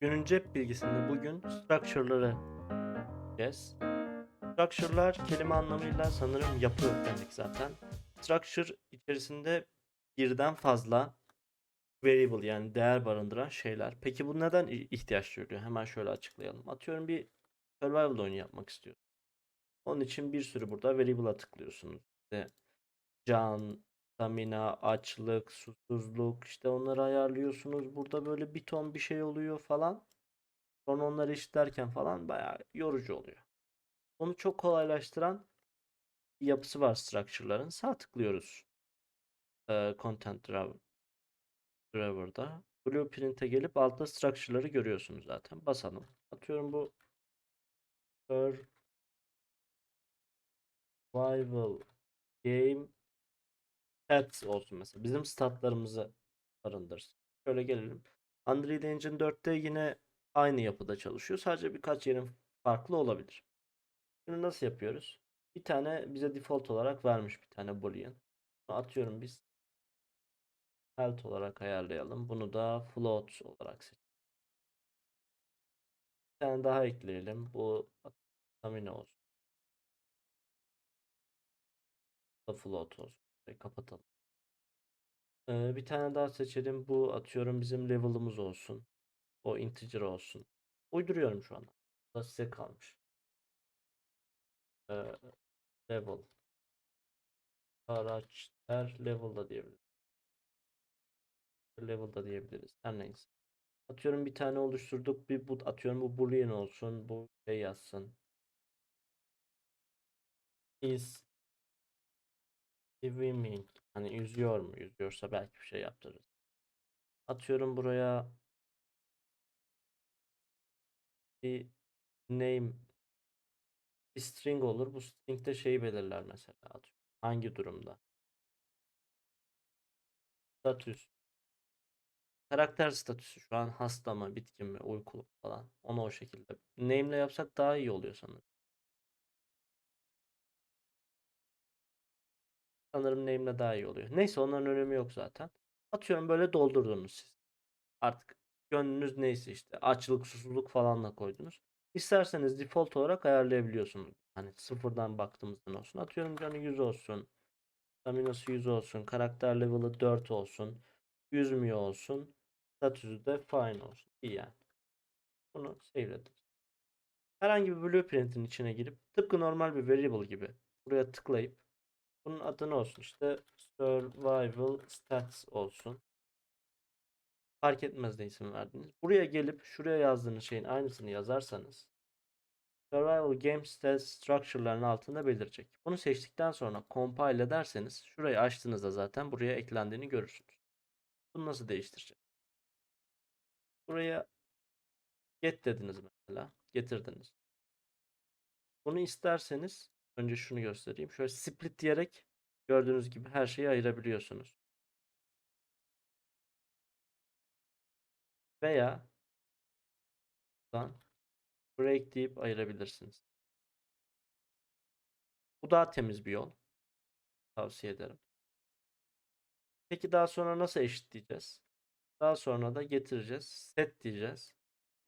Günün cep bilgisinde bugün structure'ları göreceğiz. Structure'lar kelime anlamıyla sanırım yapı demek zaten. Structure içerisinde birden fazla variable yani değer barındıran şeyler. Peki bu neden ihtiyaç duyuluyor? Hemen şöyle açıklayalım. Atıyorum bir survival oyunu yapmak istiyorum. Onun için bir sürü burada variable'a tıklıyorsunuz. İşte can, stamina, açlık, susuzluk işte onları ayarlıyorsunuz. Burada böyle bir ton bir şey oluyor falan. Sonra onları eşitlerken falan bayağı yorucu oluyor. Onu çok kolaylaştıran bir yapısı var structure'ların. Sağ tıklıyoruz. Ee, content driver- driver'da. Blueprint'e gelip altta structure'ları görüyorsunuz zaten. Basalım. Atıyorum bu survival game stats olsun mesela. Bizim statlarımızı barındırsın. Şöyle gelelim. Unreal Engine 4'te yine aynı yapıda çalışıyor. Sadece birkaç yerin farklı olabilir. Bunu nasıl yapıyoruz? Bir tane bize default olarak vermiş bir tane boolean. Bunu atıyorum biz. Health olarak ayarlayalım. Bunu da float olarak seçelim. Bir tane daha ekleyelim. Bu stamina olsun. Bu da float olsun. Ve kapatalım. Ee, bir tane daha seçelim. Bu atıyorum bizim level'ımız olsun. O integer olsun. Uyduruyorum şu anda. Da size kalmış. Ee, level. Araçlar level'da diyebiliriz. Level'da diyebiliriz. Her neyse. Atıyorum bir tane oluşturduk. Bir bu atıyorum bu boolean olsun. Bu şey yazsın. Is swimming. Hani yüzüyor mu? Yüzüyorsa belki bir şey yaptırırız. Atıyorum buraya bir name bir string olur. Bu string'de şeyi belirler mesela. Atıyorum. Hangi durumda? Statüs. Karakter statüsü şu an hasta mı, bitkin mi, uykulu falan. Onu o şekilde. Name'le yapsak daha iyi oluyor sanırım. Sanırım name'le daha iyi oluyor. Neyse onların önemi yok zaten. Atıyorum böyle doldurdunuz siz. Artık gönlünüz neyse işte açlık, susuzluk falan da koydunuz. İsterseniz default olarak ayarlayabiliyorsunuz. Hani sıfırdan baktığımızdan olsun. Atıyorum canı 100 olsun. Staminası 100 olsun. Karakter level'ı 4 olsun. Yüzmüyor olsun. Statüsü de fine olsun. İyi yani. Bunu save'ledim. Herhangi bir blueprint'in içine girip tıpkı normal bir variable gibi buraya tıklayıp bunun adı ne olsun işte survival stats olsun. Fark etmez ne isim verdiniz. Buraya gelip şuraya yazdığınız şeyin aynısını yazarsanız Survival Game Stats Structure'ların altında belirecek. Bunu seçtikten sonra compile ederseniz şurayı açtığınızda zaten buraya eklendiğini görürsünüz. Bunu nasıl değiştireceğiz? Buraya get dediniz mesela. Getirdiniz. Bunu isterseniz önce şunu göstereyim. Şöyle split diyerek gördüğünüz gibi her şeyi ayırabiliyorsunuz. Veya buradan break deyip ayırabilirsiniz. Bu daha temiz bir yol. Tavsiye ederim. Peki daha sonra nasıl eşitleyeceğiz? Daha sonra da getireceğiz. Set diyeceğiz.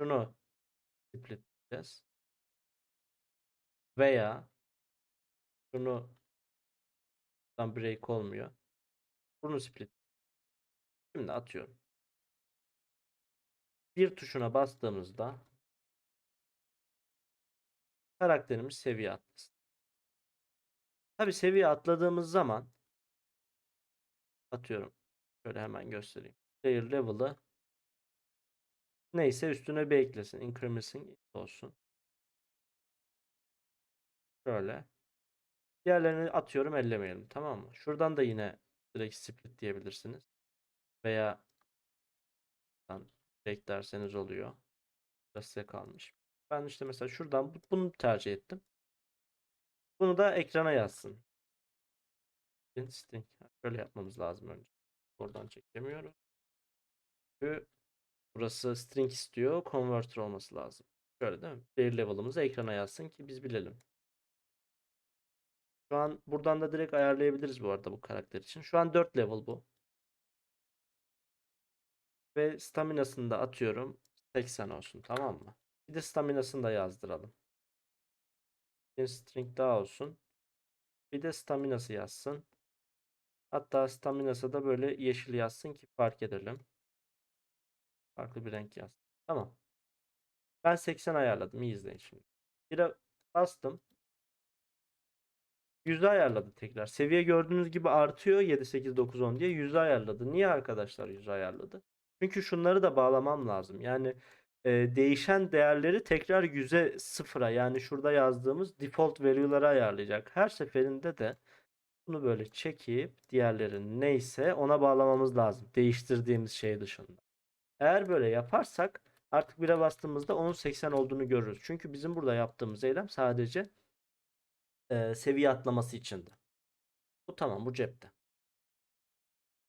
Şunu split diyeceğiz. Veya şunu tam break olmuyor. Bunu split. Şimdi atıyorum. Bir tuşuna bastığımızda karakterimiz seviye atlasın. Tabi seviye atladığımız zaman atıyorum. Şöyle hemen göstereyim. Player level'ı neyse üstüne bir eklesin. Increasing olsun. Şöyle. Diğerlerini atıyorum ellemeyelim. Tamam mı? Şuradan da yine direkt split diyebilirsiniz. Veya direkt derseniz oluyor. Burası size kalmış. Ben işte mesela şuradan bu- bunu tercih ettim. Bunu da ekrana yazsın. String. Şöyle yapmamız lazım önce. Oradan çekemiyoruz. Çünkü burası string istiyor. Converter olması lazım. Şöyle değil mi? Player level'ımızı ekrana yazsın ki biz bilelim. Şu an buradan da direkt ayarlayabiliriz bu arada bu karakter için. Şu an 4 level bu. Ve staminasını da atıyorum. 80 olsun tamam mı? Bir de staminasını da yazdıralım. Bir string daha olsun. Bir de staminası yazsın. Hatta staminası da böyle yeşil yazsın ki fark edelim. Farklı bir renk yazsın. Tamam. Ben 80 ayarladım. İyi izleyin şimdi. Bire bastım. 100'e ayarladı tekrar. Seviye gördüğünüz gibi artıyor 7, 8, 9, 10 diye 100'e ayarladı. Niye arkadaşlar 100'e ayarladı? Çünkü şunları da bağlamam lazım. Yani e, değişen değerleri tekrar 100'e sıfıra yani şurada yazdığımız default value'lara ayarlayacak. Her seferinde de bunu böyle çekip diğerlerin neyse ona bağlamamız lazım. Değiştirdiğimiz şey dışında. Eğer böyle yaparsak artık 1'e bastığımızda onun 80 olduğunu görürüz. Çünkü bizim burada yaptığımız eylem sadece e, seviye atlaması içindi. Bu tamam bu cepte.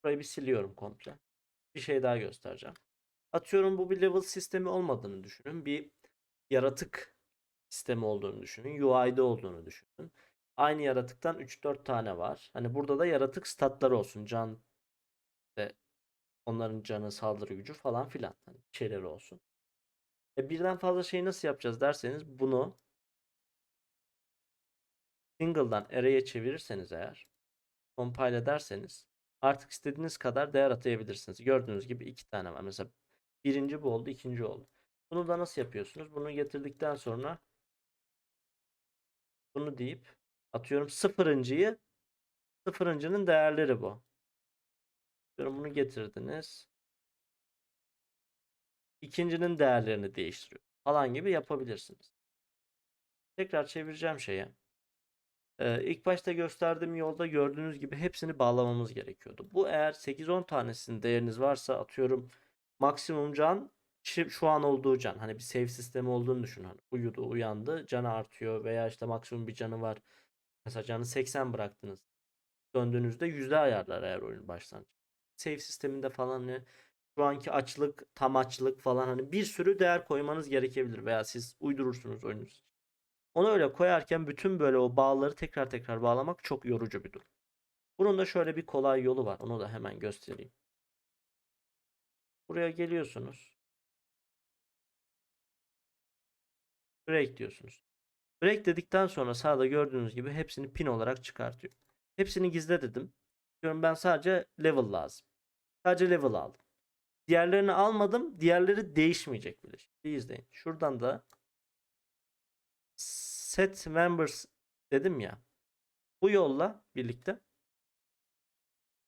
Burayı bir siliyorum komple. Bir şey daha göstereceğim. Atıyorum bu bir level sistemi olmadığını düşünün. Bir yaratık sistemi olduğunu düşünün. UI'de olduğunu düşünün. Aynı yaratıktan 3-4 tane var. Hani burada da yaratık statları olsun. Can ve onların canı, saldırı gücü falan filan. Hani şeyleri olsun. E birden fazla şeyi nasıl yapacağız derseniz bunu single'dan array'e çevirirseniz eğer compile ederseniz artık istediğiniz kadar değer atayabilirsiniz. Gördüğünüz gibi iki tane var. Mesela birinci bu oldu, ikinci oldu. Bunu da nasıl yapıyorsunuz? Bunu getirdikten sonra bunu deyip atıyorum sıfırıncıyı sıfırıncının değerleri bu. Atıyorum bunu getirdiniz. İkincinin değerlerini değiştiriyor falan gibi yapabilirsiniz. Tekrar çevireceğim şeye. Ee, ilk başta gösterdiğim yolda gördüğünüz gibi hepsini bağlamamız gerekiyordu. Bu eğer 8-10 tanesinin değeriniz varsa atıyorum maksimum can şu an olduğu can. Hani bir save sistemi olduğunu düşün. Hani uyudu, uyandı, canı artıyor veya işte maksimum bir canı var. Mesela canı 80 bıraktınız. Döndüğünüzde yüzde ayarlar eğer oyun başlangıç. Save sisteminde falan hani şu anki açlık, tam açlık falan hani bir sürü değer koymanız gerekebilir veya siz uydurursunuz oyununuz. Onu öyle koyarken bütün böyle o bağları tekrar tekrar bağlamak çok yorucu bir durum. Bunun da şöyle bir kolay yolu var. Onu da hemen göstereyim. Buraya geliyorsunuz. Break diyorsunuz. Break dedikten sonra sağda gördüğünüz gibi hepsini pin olarak çıkartıyor. Hepsini gizle dedim. Diyorum ben sadece level lazım. Sadece level aldım. Diğerlerini almadım. Diğerleri değişmeyecek bile. Şimdi izleyin. Şuradan da set members dedim ya. Bu yolla birlikte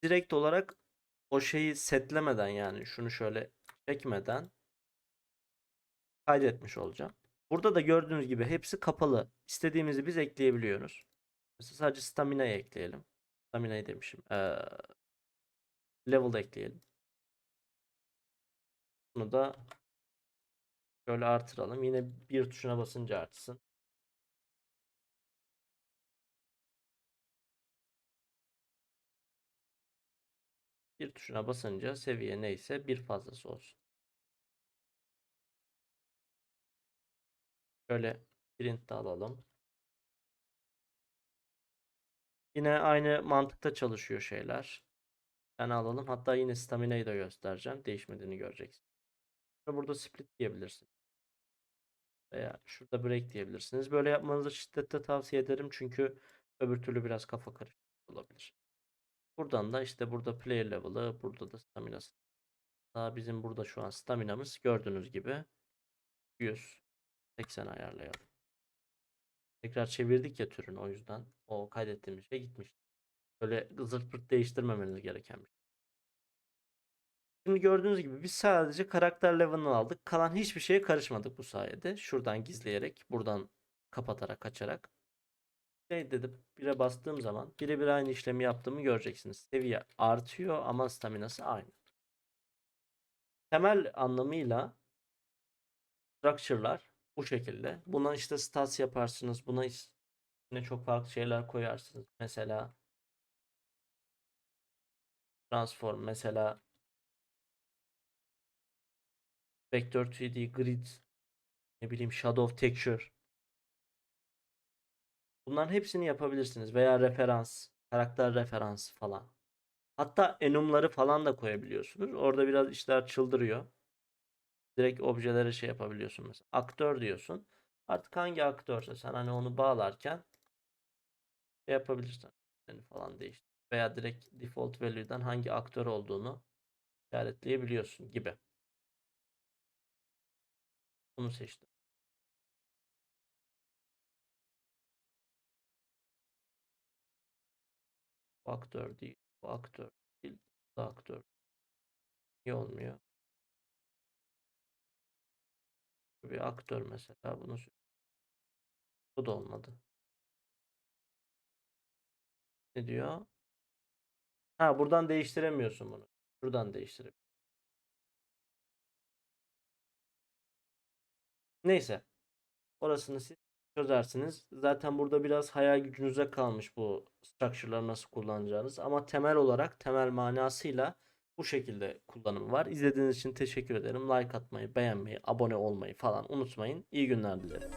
direkt olarak o şeyi setlemeden yani şunu şöyle çekmeden kaydetmiş olacağım. Burada da gördüğünüz gibi hepsi kapalı. İstediğimizi biz ekleyebiliyoruz. Mesela sadece stamina'yı ekleyelim. Stamina'yı demişim. Ee, level ekleyelim. Bunu da şöyle artıralım. Yine bir tuşuna basınca artsın. Bir tuşuna basınca seviye neyse bir fazlası olsun. Şöyle print de alalım. Yine aynı mantıkta çalışıyor şeyler. Ben alalım. Hatta yine stamina'yı da göstereceğim. Değişmediğini göreceksin. Burada split diyebilirsin. Veya şurada break diyebilirsiniz. Böyle yapmanızı şiddetle tavsiye ederim. Çünkü öbür türlü biraz kafa karışık olabilir. Buradan da işte burada player level'ı, burada da stamina'sı. Daha bizim burada şu an stamina'mız gördüğünüz gibi 100 80 ayarlayalım. Tekrar çevirdik ya türünü o yüzden o kaydettiğimiz şey gitmiş. Böyle zırt pırt değiştirmemeniz gereken bir şey. Şimdi gördüğünüz gibi biz sadece karakter level'ını aldık. Kalan hiçbir şeye karışmadık bu sayede. Şuradan gizleyerek, buradan kapatarak, açarak. Şey dedim, bire bastığım zaman birebir aynı işlemi yaptığımı göreceksiniz. Seviye artıyor ama staminası aynı. Temel anlamıyla structure'lar bu şekilde. Buna işte stats yaparsınız. Buna içine çok farklı şeyler koyarsınız. Mesela transform mesela Vector 3D Grid ne bileyim Shadow Texture Bunların hepsini yapabilirsiniz veya referans, karakter referansı falan. Hatta enumları falan da koyabiliyorsunuz. Orada biraz işler çıldırıyor. direkt objelere şey yapabiliyorsun mesela. Aktör diyorsun. Artık hangi aktörse sen hani onu bağlarken şey yapabilirsin. Yani falan değiştir. Veya direkt default value'dan hangi aktör olduğunu işaretleyebiliyorsun gibi. Bunu seçtim. Bu aktör değil. Bu aktör değil. Bu aktör. Niye olmuyor? Bir aktör mesela bunu bu da olmadı. Ne diyor? Ha buradan değiştiremiyorsun bunu. Şuradan değiştirip. Neyse. Orasını siz çözersiniz. Zaten burada biraz hayal gücünüze kalmış bu structure'ları nasıl kullanacağınız. Ama temel olarak temel manasıyla bu şekilde kullanımı var. İzlediğiniz için teşekkür ederim. Like atmayı, beğenmeyi, abone olmayı falan unutmayın. İyi günler dilerim.